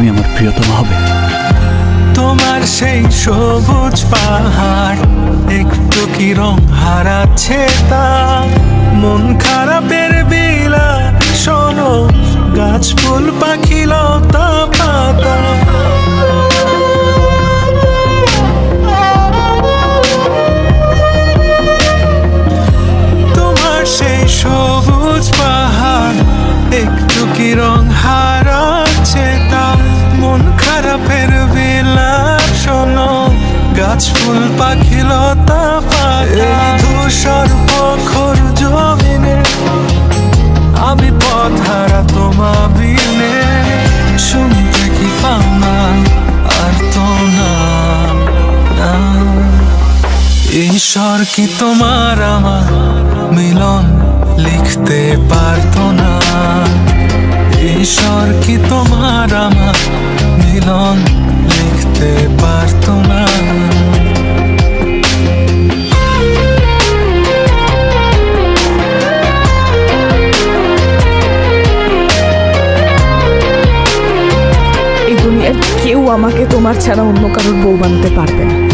তুমি আমার প্রিয়তমা হবে। তোমার সেই সবুজ পাহাড়, একটু কি রং হারাচ্ছে তা? মন খারাপের বিলা শোনো, গাছ, ফুল, পাখি, লতা, পাতা। তোমার সেই সবুজ পাহাড়, একটু কি রং মন খারাপের বিলাপ শোনো, গাছ, ফুল, পাখি, লতা, পাতা। ধূসর পখর জমিনে আমি পথহারা তোমা বিনে। শুনতে কি পাও না আর তো না ঈশ্বর কি তোমার আমার মিলন লিখতে পারতো না? ঈশ্বর কি তোমার আমার মিলন লিখতে পারতো না। এই দুনিয়ার কেউ আমাকে তোমার ছাড়া অন্য কারোর বউ বানাতে পারবে না।